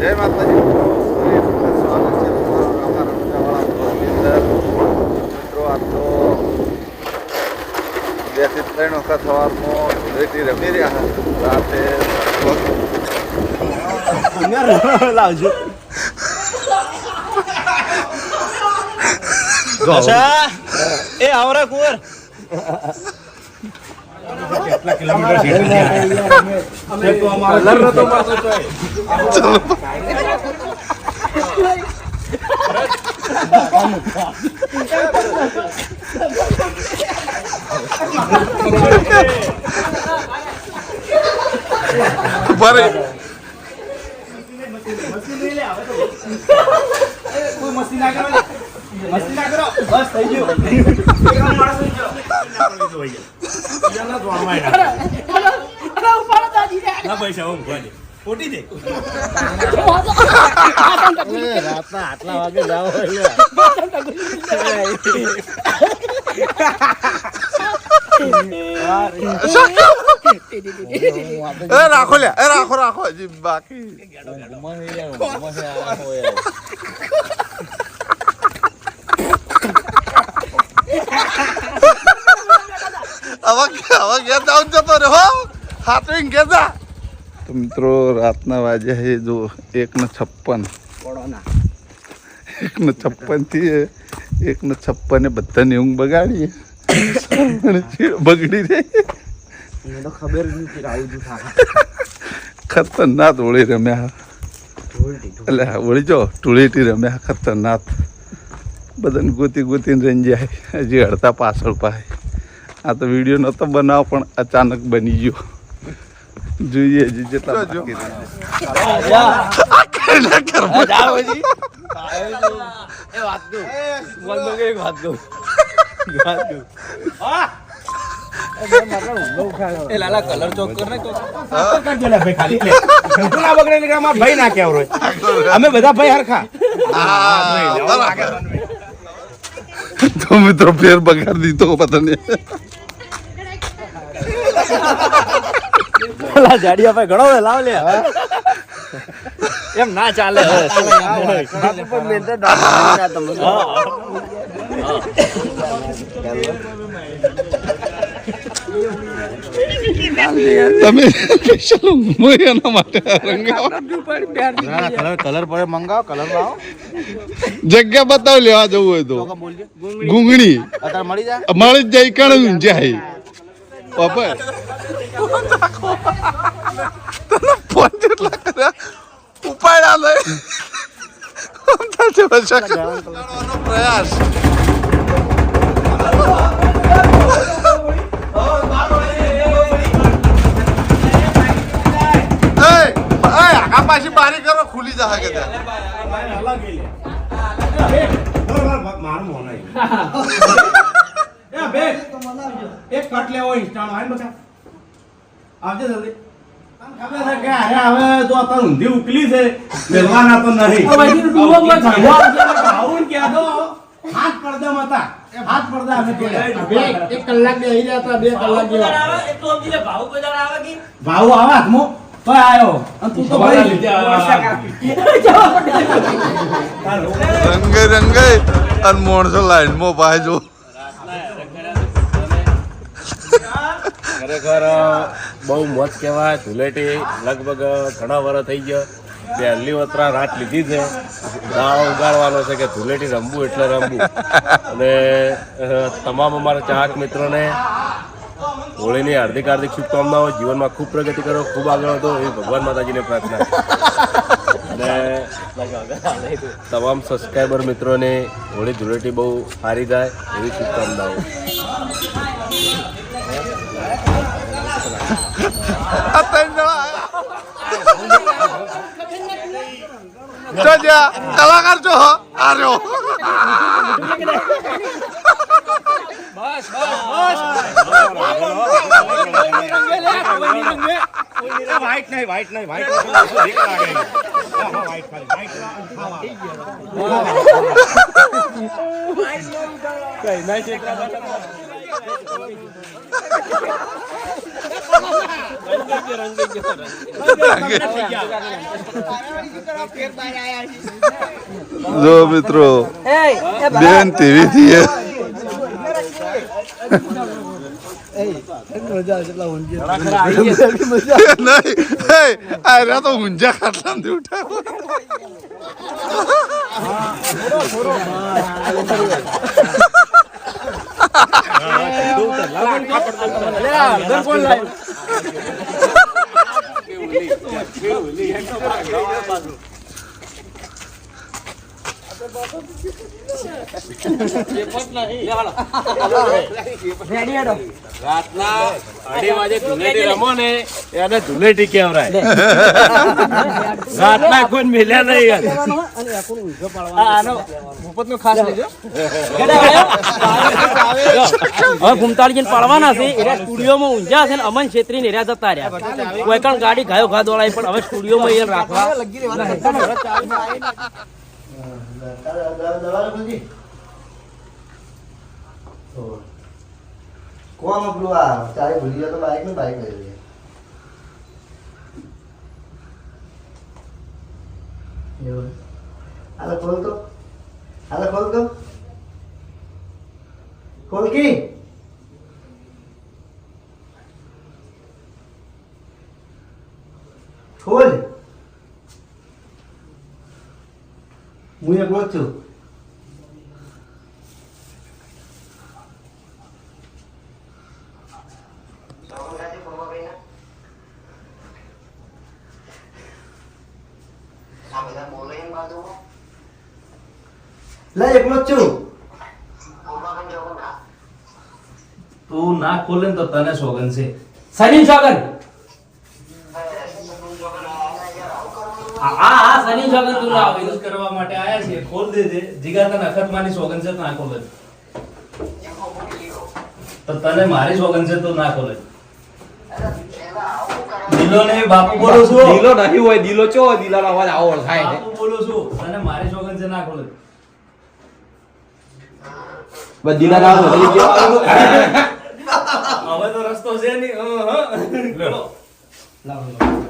જય માતાજી. સ્વાગત છે તમારું અમારા રમજાવાળા અંદર મિત્રો આ તો બેથી ત્રણ વખત સવારમાં ધૂળેટી રમી રહ્યા રાતે લાવજો. એ આવરા કુંવર. ઊભા રહી. કોઈ મસ્તી ના કરો. ને. મસ્તી ના કરો. બસ થઈ ગયું. એકદમ માણસ થઈ ગયો બીજાના જોડમાં એના. ના. પૈસા હું ભલે. ખોટી દે. રાતના આટલા વાગે જાવ એ રાખો લ્યા એ રાખો રાખો. હજી બાકી. હવે ઘેર જાઉં જતો રે હો. હાથવીને ઘેર જા. તો મિત્રો રાતના વાગ્યા છે જો એક ને છપ્પન. એક ને છપ્પનથી એક ને છપ્પન એ બધાની ઊંઘ બગાડી અને ચીડ બગડી રહી. મને તો ખબર ખતરનાક હોળી રમ્યા. એટલે હોળી જો ટુળેટી રમ્યા ખતરનાક. બધાને ગોતી ગોતીને રંજાય હજી હડતા પાછળ પાય આ તો વીડિયો નહોતો બનાવ પણ અચાનક બની ગયો. જોઈએ હજી જેટલા બાકી રહ્યા. જાઓ હજી એ વાત કહું બોલ બોલ એક વાત કહું વાત કહું એ લાલા કલર ચોક કર ને તો. ભાઈ ના બગડે એટલે અમારા ભાઈ ના કહેવાય અમે બધા ભાઈ હરખા. તો મિત્રો ફેર બગાડી દીધો બધાને. પેલા જાડિયા ભાઈ ઘણો લાવ લે. એમ ના ચાલે. તમે સ્પેશિયલ એના માટે રંગાવા. કલર કલર મંગાવો કલર લાવો. જગ્યા બતાવ લેવા જવું હોય તો. ગુંગણી મળી જાય? મળી જ જાય કણ જાય. બાપા તને ફોન જેટલા કર્યા ઉપાડ્યા લઈ પ્રયાસ એ, અત્યારે ઊંધી ઉકલી છે મેલવાના તો નહીં. આવું કે દો હાથ પડદા હતા. હાથ પડદા અમે જોયા એક કલાક બે આવી રહ્યા હતા બે કલાક જેવા. ભાવ આવે હાથમાં? તો આયો. અને તું તો ભાઈ રંગે રંગે અને માણસો લાઈનમાં ભાઈ જો. ખરેખર બહુ મોજ કહેવાય. ધુલેટી લગભગ ઘણા વર્ષ થઈ ગયા. પહેલી વતરા રાત લીધી છે. દાવ ઉગાડવાનો છે કે ધુલેટી રમવું એટલે રમવું. અને તમામ અમારા ચાહક મિત્રોને હોળીની હાર્દિક હાર્દિક શુભકામનાઓ. જીવનમાં ખૂબ પ્રગતિ કરો, ખૂબ આગળ વધો. એ ભગવાન માતાજીને પ્રાર્થના. અને તમામ સબસ્ક્રાઈબર મિત્રોને હોળી ધૂળેટી બહુ સારી થાય એવી શુભકામનાઓ. આ ત્રણ જણા આયા. જો જ્યાં કલાકાર છો હો, આ રહ્યો વ્હાઈટ નહીં વ્હાઈટ નહીં વ્હાઈટ નહીં જો મિત્રો બેન ટીવી થી નહીં તો ખાટલામાંથી ઉઠાવો રાતના અઢી વાગે ધૂળેટી રમો ને એને ધૂળેટી કહેવરાય રાતના કોઈ મિલ્યા નહીં યાર. હવે ઘૂમતાળી પાડવાના છે. એના સ્ટુડિયોમાં ઊંઝા છે ને અમન છેત્રી ને જતા રહ્યા. કોઈ પણ ગાડી ગાયો ઘા દોડાય પણ હવે સ્ટુડિયોમાં એ રાખવા. કોણ પેલું આ ચારે ભૂલી ગયા તો બાઈક ને બાઈક લઈ લઈએ એવું હાલે, ખોલ તો. હાલે, ખોલ તો. ખોલ હું જ છું લે એકલો જ તું ના ખોલે તો તને સોગન છે. સની સોગન હા. હા સની તું ના આવે યુઝ કરવા માટે આયા છે ખોલ દે જીગા તને અખત માની સોગન છે તો ના ખોલે. તો તને મારી સોગન છે તો ના ખોલે. દિલો ને બાપુ બોલું છું? દિલો નહીં હોય દિલો ચો દિલાનો અવાજ આવો થાય છે. બાપુ બોલું છું? તને મારી સોગન છે ના ખોલે. બસ દિલાના અવાજ બદલી ગયો. હવે તો રસ્તો છે નહીં. લાવ હં.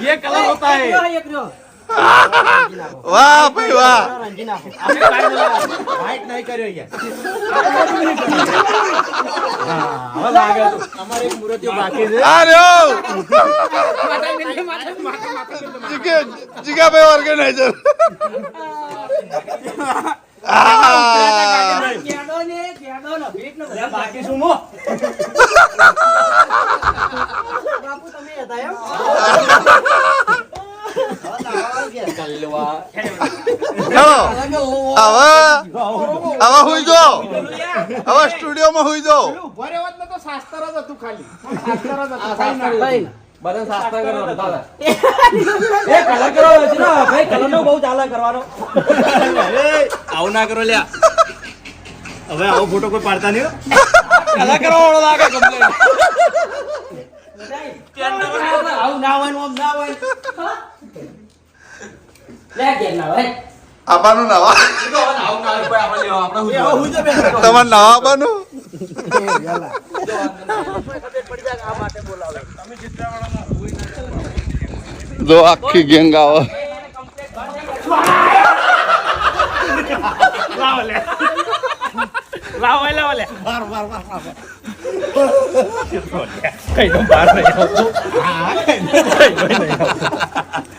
ये कलर होता है એક રહ્યો. વાહ ભાઈ વાહ व्हाइट नहीं करो ये હવે લાગે તો અમારે એક મૂર્તિઓ બાકી છે આ રહ્યો જીગે જીગાભાઈ ઓર્ગેનાઇઝર આ કેડો ને કેડો ને ભીટ ને બધા બાકી શું મો બાપુ તમે હતા એમ હવે હવે હુઈ જો હવે સ્ટુડિયોમાં હુઈ જો બધા શાસ્ત્ર કરો બધા એ કલર કરો છે ને ભાઈ કલર નો બહુ ચાલે કરવાનો આવું ના કરો લ્યા હવે આવો ફોટો કોઈ પાડતા નહીં હો. કરો કરવાનો લાગે કમ્પ્લેટ આવું ના હોય આમ ના હોય. લે કે ના હોય. આબાનું નવા તમારે નવા આબાનું જો આખી ગેંગ આવે કઈ તો બહાર નહીં આવતો કઈ નહીં આવતો.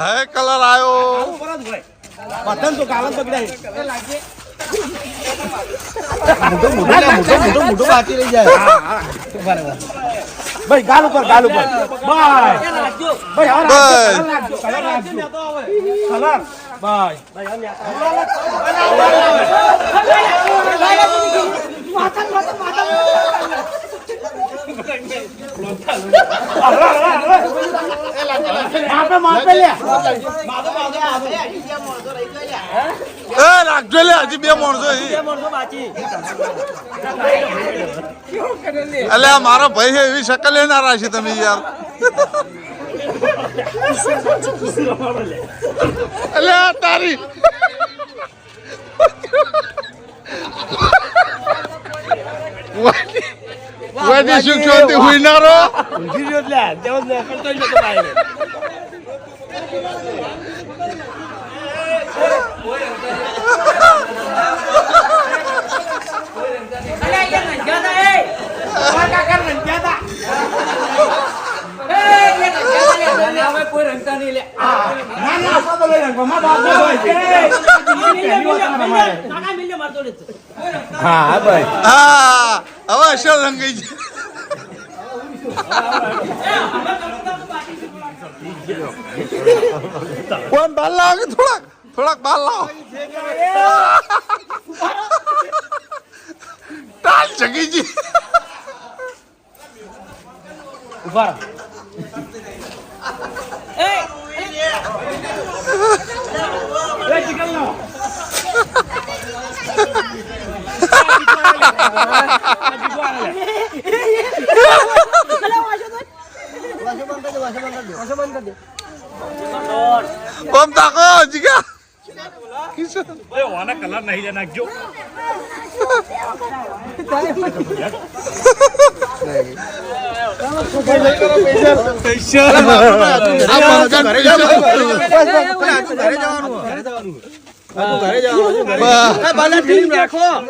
હે કલર આવ્યો બટન તો કાલમ પકડાય ભાઈ ગાલ ઉપર ગાલ ઉપર. ભાઈ ભાઈ હવે કલર કલર. એ, રાખજો લે, હજી બે માણસો અહીં. અલે, આ મારો ભાઈ છે, એવી શકલ ના રાખી તમે યાર અલે આ તારી વાડી શું ચોથી હુઈનારો ઊંઘી રહ્યો જ લે તેવો જ લે કરતો જ નતો ભાઈ ના ના આપવા તો લઈ રાખો માં બાપ હા ભાઈ હા હવે અસર રંગાઈ છે? કોણ બાલ લાવો? થોડાક થોડાક બાલ લાવો. ટાલ જગીજી. ઊભા રહો. ઓમ તાકો જીગા કિશન કલર નહીં લે નાખજો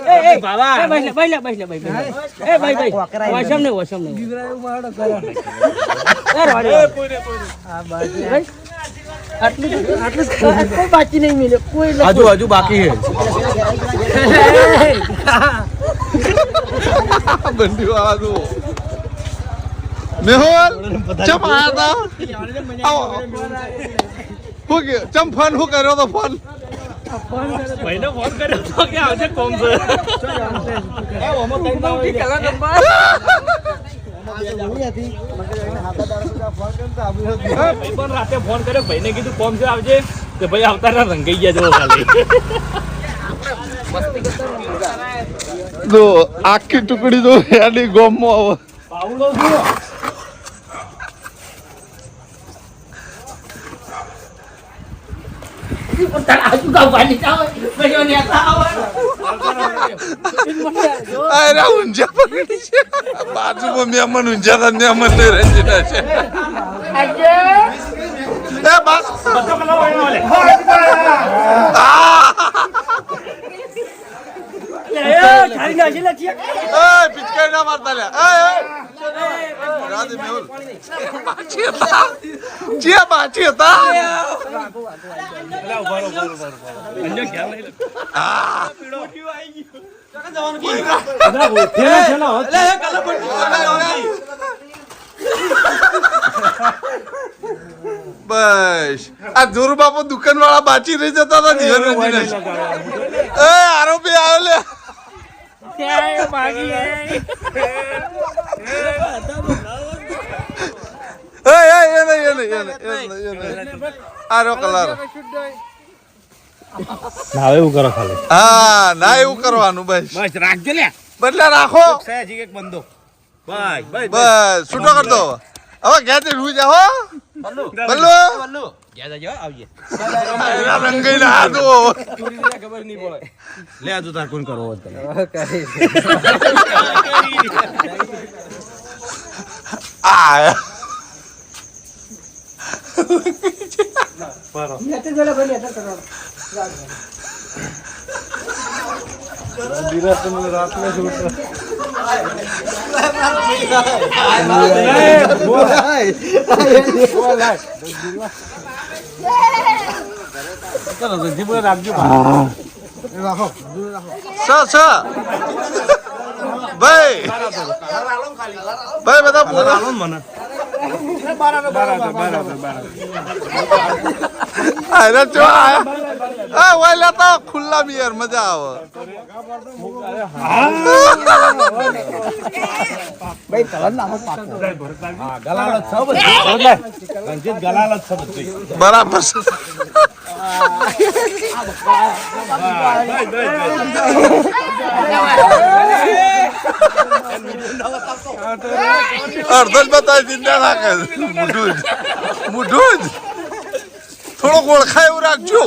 એ, એ, ભાઈ ભાઈ. ભાઈ ભાઈ. એ. ભાઈ, આટલું આટલું કોઈ બાકી નહીં મિલે કોઈ. હજુ હજુ બાકી છે. બંડી વાળા જુઓ. મેહોલ ચમ આયા તા? હું ચમ ફોન હું કર્યો તો ફોન? ભાઈને ફોન કર્યો તો કે આવજે કોમ છે. ભાઈ પણ રાતે ફોન કર્યો ભાઈને કીધું કોમ છે આવજે. કે ભાઈ આવતા રંગાઈ ગયા જો ખાલી જો આખી ટુકડી જો હેડી ગોમમાં આવે. પાવડો અરે ઊંઝા પકડી છે. બાજુમાં મહેમાન ઊંઝા હતા, મહેમાન ને રંજીતા છે. એ બસ. પિચકારી ના મારતા લે એ જે બાચી હતા બસ. આ જોરુ બાપુ દુકાન વાળા બાચી રહી જતા હતા જીવન આરોપી આવ્યો લે ભાગી એ. એ એ એ નહીં એ નહીં એ નહીં એ નહીં એ નહીં આરો કલર ના એવું કરો ખાલી. હા ના એવું કરવાનું બસ. બસ રાખજો લે બદલે રાખો. સયાજી એક બંદો. બસ બસ બસ. છૂટો કર દો. હવે ઘેરથી રૂઈ જા હો. બલ્લો એના રંગાઈ ના દો લે આ તું તાર કોણ કરો. તને આ સ સ ભાઈ ભાઈ બધા પૂરા અરે આયા આ ઓય લેતા ખુલ્લા બિયર મજા આવે. ગલાલો જ છે બધું. રણજીત ગલાલો જ છે બધું. બરાબર અડધો જ બતાવી ચિંતા ના કર મોઢું જ. મોઢું જ. થોડોક ઓળખાય એવું રાખજો.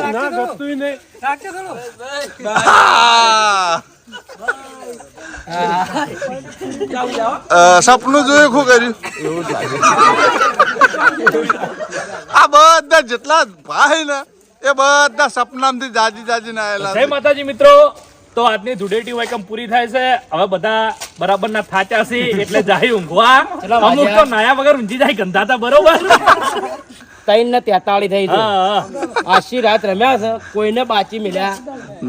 સપનું જોયું શું કર્યું? આ બધા જેટલા ભાઈ ને એ બધા સપનામાંથી જાજી જાજીને આયેલા જય માતાજી મિત્રો. તો આજની ધૂળેટી વાયકમ પૂરી થાય છે. હવે બધા બરાબર ના થાચા છે એટલે જાય ઊંઘવા. અમુક તો નાયા વગર ઊંઘી જાય ગંધાતા બરોબર. ત્રણ ને તેતાળી થઈ છે હા, હા. આશી રાત રમ્યા છે કોઈને બાચી મળ્યા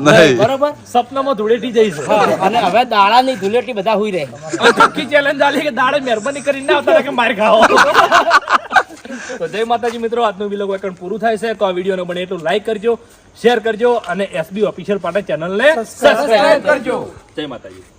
નહીં. બરોબર? સપનામાં ધૂળેટી જઈ છે. અને હવે દાડાની ધૂળેટી બધા હુઈ રહે. ચોખ્ખી ચેલેન્જ આલી કે દાડે મહેરબાની કરીને ના આવતા કે માર ખાઓ તો જય માતાજી મિત્રો આજનું વિલોગ વાયકણ પૂરું થાય છે. તો આ વિડીયોને બને એટલું લાઈક કરજો શેર કરજો અને એસબી ઓફિશિયલ પાટે ચેનલને સબસ્ક્રાઈબ કરજો. જય માતાજી.